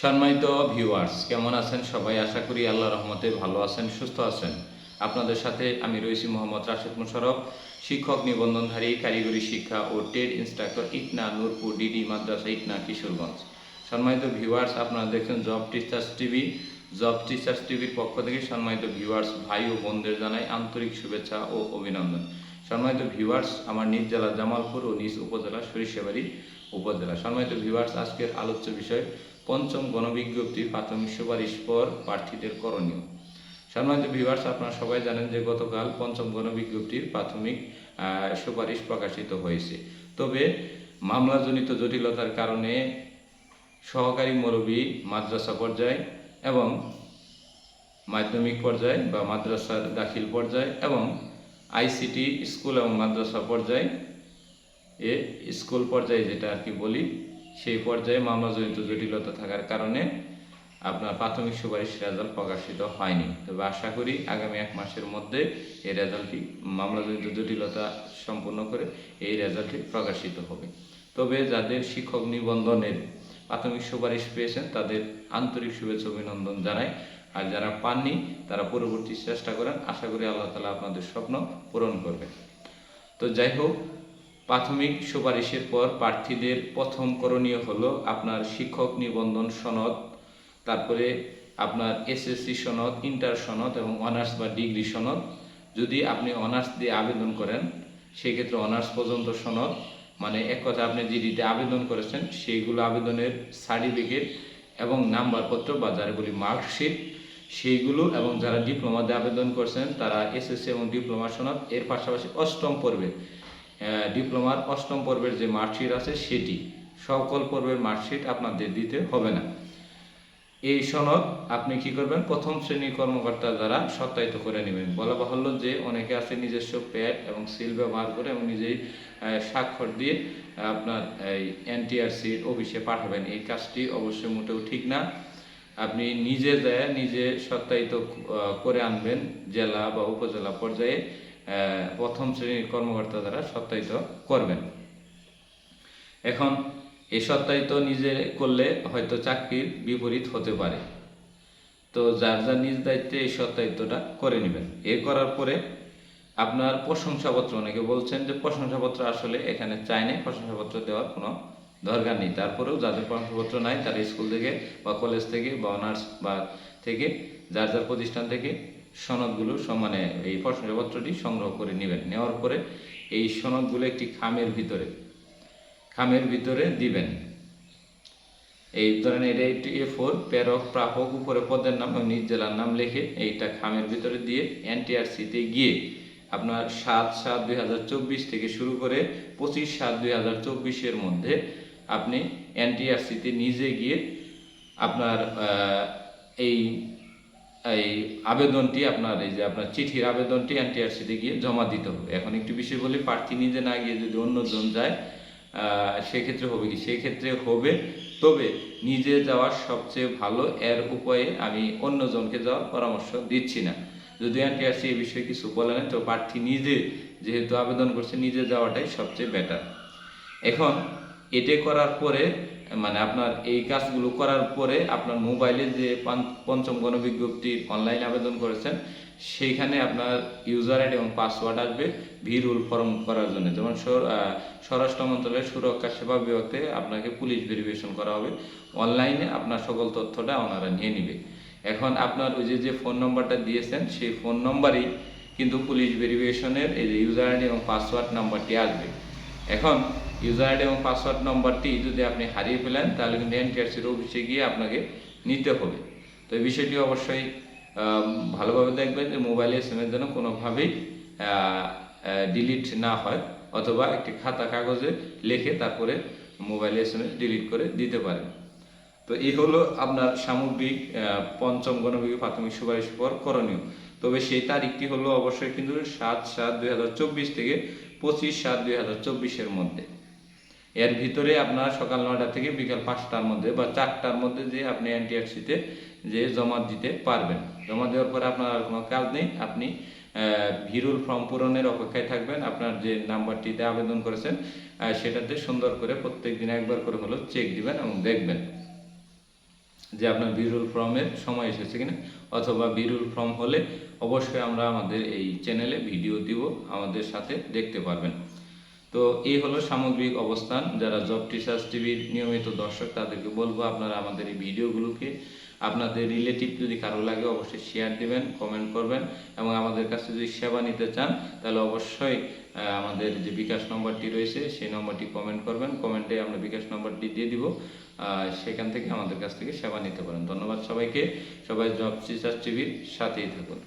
সম্মানিত ভিউয়ার্স কেমন আছেন সবাই? আশা করি আল্লাহ রহমতে ভালো আছেন, সুস্থ আছেন। আপনাদের সাথে আমি রয়েছি মোহাম্মদ রাশেদ মুশারফ শিক্ষক নিবন্ধনধারী, কারিগরি শিক্ষা ও টেড ইনস্ট্রাক্টর ইকনা নূরপুর, ডিডি মাদ্রাসা ইকনা কিশোরগঞ্জ। সম্মানিত ভিউয়ার্স আপনারা দেখছেন job teachers TV job teachers টিভির পক্ষ থেকে সম্মানিত ভিউয়ার্স ভাই ও বোনদের জানাই আন্তরিক শুভেচ্ছা ও অভিনন্দন। সম্মানিত ভিউয়ার্স, আমার নিজ জেলা জামালপুর ও নিজ উপজেলা সরিষাবাড়ি উপজেলা। সম্মানিত ভিউয়ার্স, আজকের আলোচ্য বিষয়, পঞ্চম গণবিজ্ঞপ্তি প্রাথমিক সুপারিশ পর প্রার্থীদের করণীয়। সম্মানিত ভিউয়ার্স, আপনারা সবাই জানেন যে গতকাল পঞ্চম গণবিজ্ঞপ্তির প্রাথমিক সুপারিশ প্রকাশিত হয়েছে। তবে মামলাজনিত জটিলতার কারণে সহকারী মুরব্বী মাদ্রাসা পর্যায়ে এবং মাধ্যমিক পর্যায়ে বা মাদ্রাসার দাখিল পর্যায়ে এবং আইসিটি স্কুল এবং মাদ্রাসা পর্যায়ে, এ স্কুল পর্যায়ে যেটা আর কি বলি, সেই পর্যায়ে মামলাজনিত জটিলতা থাকার কারণে আপনার প্রাথমিক সুপারিশ রেজাল্ট প্রকাশিত হয়নি। তবে আশা করি আগামী এক মাসের মধ্যে এই রেজাল্টটি মামলাজনিত জটিলতা সম্পূর্ণ করে এই রেজাল্টটি প্রকাশিত হবে। তবে যাদের শিক্ষক নিবন্ধনের প্রাথমিক সুপারিশ পেয়েছেন, তাদের আন্তরিক শুভেচ্ছা অভিনন্দন জানাই। আর যারা পাননি, তারা পরবর্তী চেষ্টা করেন। আশা করি আল্লাহ তালা আপনাদের স্বপ্ন পূরণ করবে। তো যাই হোক, প্রাথমিক সুপারিশের পর প্রার্থীদের প্রথম করণীয় হলো আপনার শিক্ষক নিবন্ধন সনদ, তারপরে আপনার এসএসসি সনদ, ইন্টার সনদ এবং অনার্স বা ডিগ্রি সনদ। যদি আপনি অনার্স দিয়ে আবেদন করেন, সেক্ষেত্রে অনার্স পর্যন্ত সনদ। মানে এক কথা আপনি জিডিতে আবেদন করেছেন সেইগুলো আবেদনের সার্টিফিকেট এবং নাম্বারপত্র বা যারা বলি মার্কশিট সেইগুলো এবং যারা ডিপ্লোমাতে আবেদন করছেন, তারা এসএসসি এবং ডিপ্লোমা সনদ, এর পাশাপাশি অষ্টম পর্বে ডিপ্লোমার অষ্টম পর্বের যে মার্কশিট আছে সেটি, সকল পর্বের মার্কশিট আপনাদের দিতে হবে না। এই সনদ আপনি কি করবেন? প্রথম শ্রেণির কর্মকর্তা দ্বারা সত্যায়িত করে নেবেন। বলা বাহুল্য যে অনেকে আছে নিজস্ব প্যাড এবং সিল ব্যবহার করে এবং নিজেই স্বাক্ষর দিয়ে আপনার এই এনটিআরসির অফিসে পাঠাবেন। এই কাজটি অবশ্যই মোটেও ঠিক না। আপনি নিজে যায় নিজে সত্যায়িত করে আনবেন জেলা বা উপজেলা পর্যায়ে প্রথম শ্রেণির কর্মকর্তা দ্বারা সত্যায়িত করবেন। এখন এই সত্যায়িত নিজে করলে হয়তো চাকরির বিপরীত হতে পারে। তো যার যার নিজ দায়িত্বে এই সত্যায়িতটা করে নেবেন। এ করার পরে আপনার প্রশংসাপত্র, অনেকে বলছেন যে প্রশংসাপত্র আসলে এখানে চাই নাই, প্রশংসাপত্র দেওয়ার কোনো দরকার নেই। তারপরেও যাদের প্রশংসাপত্র নাই, তারা স্কুল থেকে বা কলেজ থেকে বা অনার্স বা থেকে যার যার প্রতিষ্ঠান থেকে সনদগুলো সমানে এই প্রশংসাপত্রটি সংগ্রহ করে নেবেন। নেওয়ার পরে এই সনদগুলো একটি খামের ভিতরে খামের ভিতরে দিবেন। এই ধরেন এটা একটি এ ফোর প্রেরক প্রাপক উপরে পদের নাম এবং নিজ জেলার নাম লিখে এইটা খামের ভিতরে দিয়ে এনটিআরসিতে গিয়ে আপনার সাত সাত দুই থেকে শুরু করে পঁচিশ সাত দুই চব্বিশের মধ্যে আপনি এনটিআরসিতে নিজে গিয়ে আপনার এই এই আবেদনটি, আপনার এই যে আপনার চিঠির আবেদনটি এনটিআরসিতে গিয়ে জমা দিতে হবে। এখন একটু বিষয় বলি, প্রার্থী নিজে না গিয়ে যদি অন্যজন যায় সেক্ষেত্রে হবে কি? সেক্ষেত্রে হবে, তবে নিজে যাওয়ার সবচেয়ে ভালো। এর উপায়ে আমি অন্যজনকে যাওয়ার পরামর্শ দিচ্ছি না। যদি এনটিআরসি এই বিষয়ে কিছু বলে না তো প্রার্থী নিজে যেহেতু আবেদন করছে, নিজে যাওয়াটাই সবচেয়ে বেটার এখন এটে করার পরে মানে আপনার এই কাজগুলো করার পরে আপনার মোবাইলে যে পঞ্চম গণবিজ্ঞপ্তির অনলাইন আবেদন করেছেন, সেইখানে আপনার ইউজার আইডি এবং পাসওয়ার্ড আসবে ভিরুল ফর্ম করার জন্য। যেমন স্বর- স্বরাষ্ট্র মন্ত্রণালয়ের সুরক্ষা সেবা বিভাগ থেকে আপনাকে পুলিশ ভেরিফিকেশন করা হবে। অনলাইনে আপনার সকল তথ্যটা ওনারা নিয়ে নেবে। এখন আপনার ওই যে যে ফোন নম্বরটা দিয়েছেন, সেই ফোন নম্বরেই কিন্তু পুলিশ ভেরিফিকেশনের এই যে ইউজার আইডি এবং পাসওয়ার্ড নাম্বারটি আসবে। এখন ইউজার আইডি এবং পাসওয়ার্ড নম্বরটি যদি আপনি হারিয়ে ফেলেন, তাহলে কিন্তু এনটিআরসির অফিসে গিয়ে আপনাকে নিতে হবে। তো এই বিষয়টি অবশ্যই ভালোভাবে দেখবেন যে মোবাইলে এস এম এর যেন কোনোভাবেই ডিলিট না হয়, অথবা একটি খাতা কাগজে লিখে তারপরে মোবাইলে এস এম এস ডিলিট করে দিতে পারেন। তো এই হলো আপনার সামগ্রিক পঞ্চম গণবিজ্ঞ প্রাথমিক সুপারিশ পর করণীয়। তবে সেই তারিখটি হলো অবশ্যই কিন্তু সাত সাত দুই থেকে পঁচিশ সাত দুই মধ্যে। এর ভিতরে আপনার সকাল নয়টা থেকে বিকাল পাঁচটার মধ্যে বা চারটার মধ্যে যে আপনি এনটিআরসিতে যে জমা দিতে পারবেন। জমা দেওয়ার পরে আপনার আর কোনো কাজ নেই। আপনি ভিরুল ফর্ম পূরণের অপেক্ষায় থাকবেন। আপনার যে নাম্বারটিতে আবেদন করেছেন সেটাতে সুন্দর করে প্রত্যেক দিন একবার করে হলো চেক দিবেন এবং দেখবেন যে আপনার বিরুল ফর্মের সময় এসেছে কিনা। অথবা বিরুল ফর্ম হলে অবশ্যই আমরা আমাদের এই চ্যানেলে ভিডিও দিব, আমাদের সাথে দেখতে পারবেন। তো এই হলো সামগ্রিক অবস্থান। যারা জব টিচার্স টিভির নিয়মিত দর্শক, তাদেরকে বলব আপনারা আমাদের এই ভিডিওগুলোকে আপনাদের রিলেটিভ যদি কারও লাগে অবশ্যই শেয়ার দিবেন কমেন্ট করবেন এবং আমাদের কাছে যদি সেবা নিতে চান, তাহলে অবশ্যই আমাদের যে বিকাশ নম্বরটি রয়েছে, সেই নম্বরটি কমেন্ট করবেন। কমেন্টে আমরা বিকাশ নম্বরটি দিয়ে দিব সেখান থেকে আমাদের কাছ থেকে সেবা নিতে পারেন। ধন্যবাদ সবাইকে। সবাই জব টিচার্স টিভির সাথেই থাকুন।